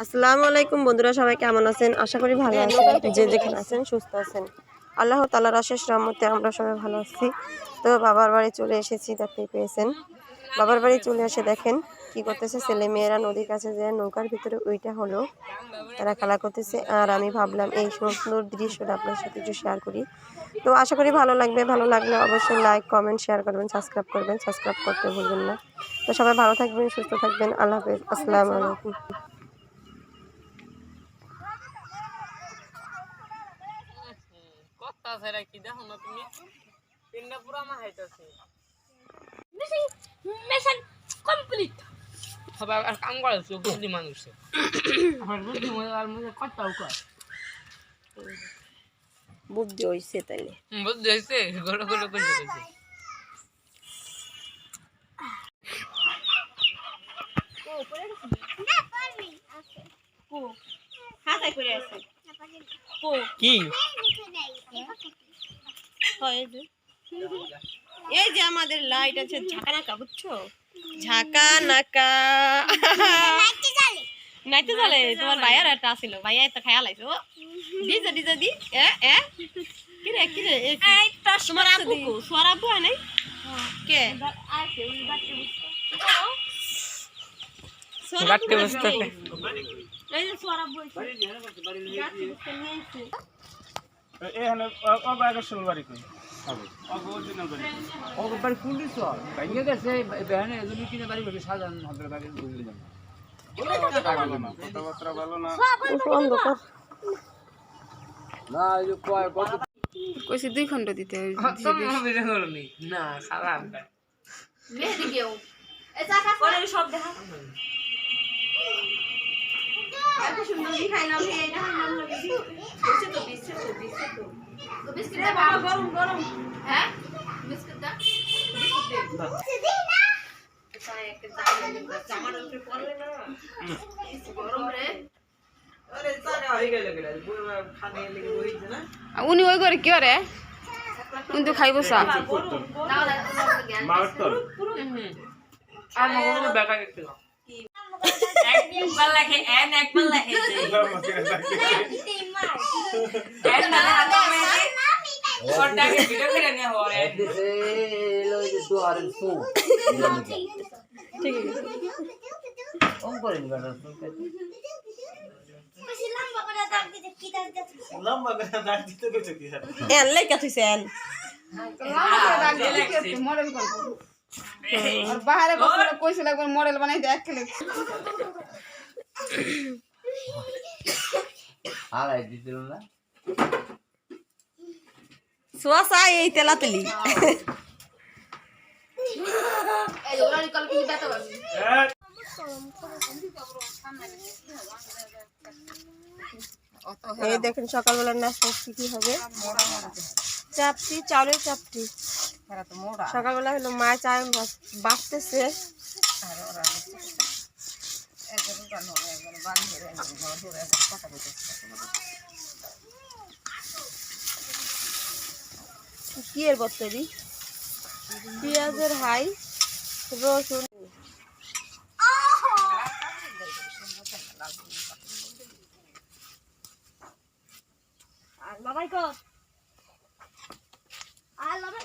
আসসালামু আলাইকুম বন্ধুরা সবাই কেমন আছেন? আশা করি ভালো আছেন। যে যেখানে আছেন সুস্থ আছেন। আল্লাহ তালার অশেষ রহমতে আমরা সবাই ভালো আছি। তো বাবার বাড়ি চলে এসেছি দেখতেই পেয়েছেন। বাবার বাড়ি চলে এসে দেখেন কি করতেছে ছেলে মেয়েরা নদীর কাছে যে নৌকার ভিতরে ওইটা হলো। তারা খেলা করতেছে। আর আমি ভাবলাম এই সুন্দর দৃশ্যটা আপনার সাথে একটু শেয়ার করি। তো আশা করি ভালো লাগবে। ভালো লাগলে অবশ্যই লাইক কমেন্ট শেয়ার করবেন সাবস্ক্রাইব করবেন। সাবস্ক্রাইব করতে ভুলবেন না। তো সবাই ভালো থাকবেন সুস্থ থাকবেন। আল্লাহ হাফেজ। আসসালামু আলাইকুম। সেরা কি দেখো না তুমি? তিনটা পুরো আমার হাইতাছে মিশন কমপ্লিট। সবাই আর কাম করেছে বুদ্ধি মানুষে। আমার বুদ্ধি মনে আর মনে কত্তাও কর। বুদ্ধি হয়েছে তাইলে। বুদ্ধি হয়েছে গড়ো গড়ো করে হাতায় আছে এই যে। আমাদের লাইট আছে ঝাঁকা নাকা বুঝছ? ঝাঁকা নাকা নাইতে চলে তোমার ভাইয়ার একটা আসিল ভাইয়া তো খায়া লাইছো ডিজে ডিজে দি এ এ। কিরে কিরে এ কি? তোমার আব্বু কো? সোয়ার আব্বু হয় নাই? কে? গাট্টি বসতে এই যে সোয়ার আব্বু নিয়ে এখানে অব আকর্ষণ বাড়ি কই? অগবার ফুলি সব? ভেঙে গেছে বেহানে এজন্য কিনে বাড়ি ভাবে সাজান হাতের বাড়ি বুঝলি না কথাবার্তা ভালো না না উফ, অন্ধকার না। এই যে কয় কত কইছি দুই খণ্ড দিতে করনি। না খারাপ সব দেখা। এত সুন্দর দেখাইলাম হে এটা হাইলাম লাগে দিচ্ছে তো দিচ্ছে তো দিচ্ছে তো এ বাবা, গরম গরম তাই একটা জামা নিয়ে জামার উপরে পরলে না গরম রে উনি ওই করে কি করে কিন্তু খাইব সা মার তো আর মগো বেকা একটু। একবার লাগে এন একবার লাগে এন হাতে ওটাকে ভিডিও করে নিয়ে হরে দিছে এলো এই আর সো ঠিক আছে ওম করে নি গাটা লম্বা করে দাঁড় দিতে কইছো কি আর এন মডেল করব। আর বাহারে বসে কইছিল একবার মডেল বানাই দে এক কিলো। আর দিছিল না? সোয়াসা এই তেলাতেলি। এই দেখেন সকালবেলার নাস্তা কি কি হবে? চাপটি চাউলের চাপটি। সকালবেলা হলো মা চায় বাঁচতেছে। কি এর বত্তরি পেঁয়াজের হাই রসুন। আর বাবাই কো আর বাবাই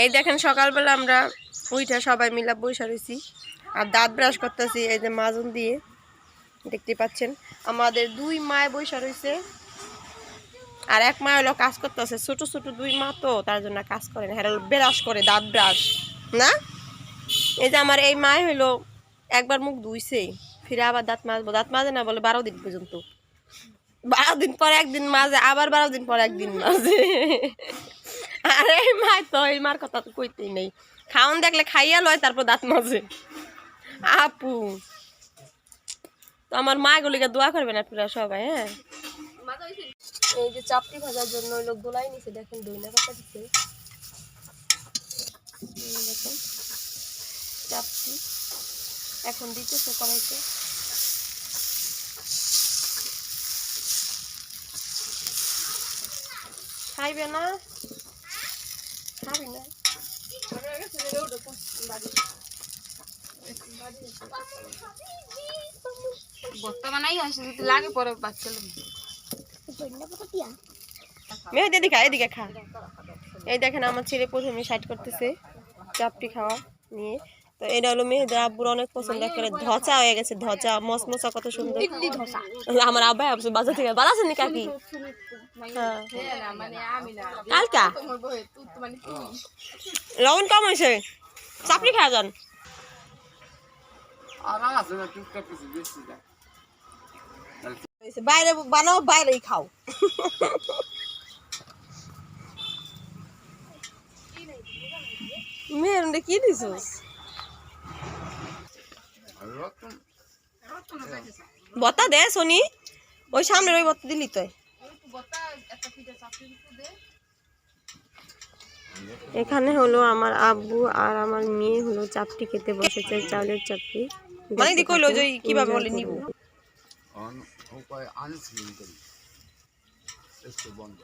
এই দেখেন সকালবেলা আমরা উইঠা সবাই মিলা বসে রয়েছি। আর দাঁত ব্রাশ করতেছি, এই যে মাজুন দিয়ে। দেখতে পাচ্ছেন, আমাদের দুই মায় বসে রয়েছে। আর এক মা হলো কাজ করতেছে, ছোট ছোট দুই মা তো, তার জন্য কাজ করে না। হ্যাঁ ব্রাশ করে, দাঁত ব্রাশ না? এই যে আমার এই মায় হইল একবার মুখ ধুইছে, ফিরে আবার দাঁত মাজবো। দাঁত মাজে না বলে বারো দিন পর্যন্ত। বারো দিন পর একদিন মাঝে আবার বারো দিন পর একদিন মাঝে আরে মা তো এই মার কথা তো কইতেই নেই। খাওন দেখলে খাইয়া লয় তারপর দাঁত মাঝে আপু। তো আমার মা গুলিকে দোয়া করবেন আপনারা সবাই হ্যাঁ? এই যে চাপটি ভাজার জন্য ওই লোক দোলাই নিছে দেখেন দই না পাতা দিছে। দেখেন চাপটি এখন দিতেছে কড়াইতে। খাইবে না? না বস্তা যদি লাগে পরে বাচ্চা লোক এদিকে খা। এই দেখেন আমার ছেলে প্রথমে সাইড করতেছে চাপটি খাওয়া নিয়ে। তো এটা হলো মেহেদি আব্বুর অনেক পছন্দ করে ধচা হয়ে গেছে ধচা মসমসা কত সুন্দর। আমার আব্বাই বাজার থেকে আছেন কাকি? কালকা? লবণ কম হয়েছে। চাপড়ি খাওয়া যান। বাইরে বানাও বাইরেই খাও। মেয়ের কি দিছিস? বতা দে শনি ওই সামনের ওই বতা দিলি তো এখানে হলো আমার আব্বু আর আমার মেয়ে হলো চাপটি খেতে বসেছে চাউলের চাপটি মানে দি কইলো যে কীভাবে বলে নিব? অন উপায় আনছিলেন করি স্কুল বন্ধ।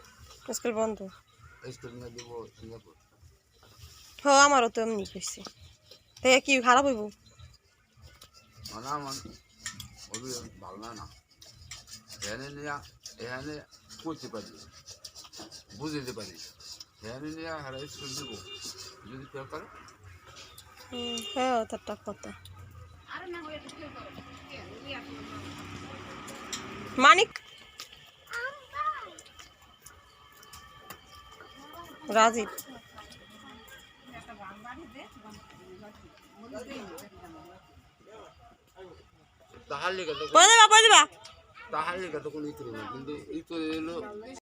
আমারও তো এমনি কইছে তো কি খারাপ হইব? মানে ভালো না। না এখানে নিয়ে এখানে করতে পারি বুঝতে পারি। এখানে নিয়ে হারা স্কুল দেবো যদি করে হ্যাঁ ওটা কথা। মানিক? রাজীব? পরে দেবা পরে দেবা তাহার লেগে তো কোনো ই করে কিন্তু ই এলো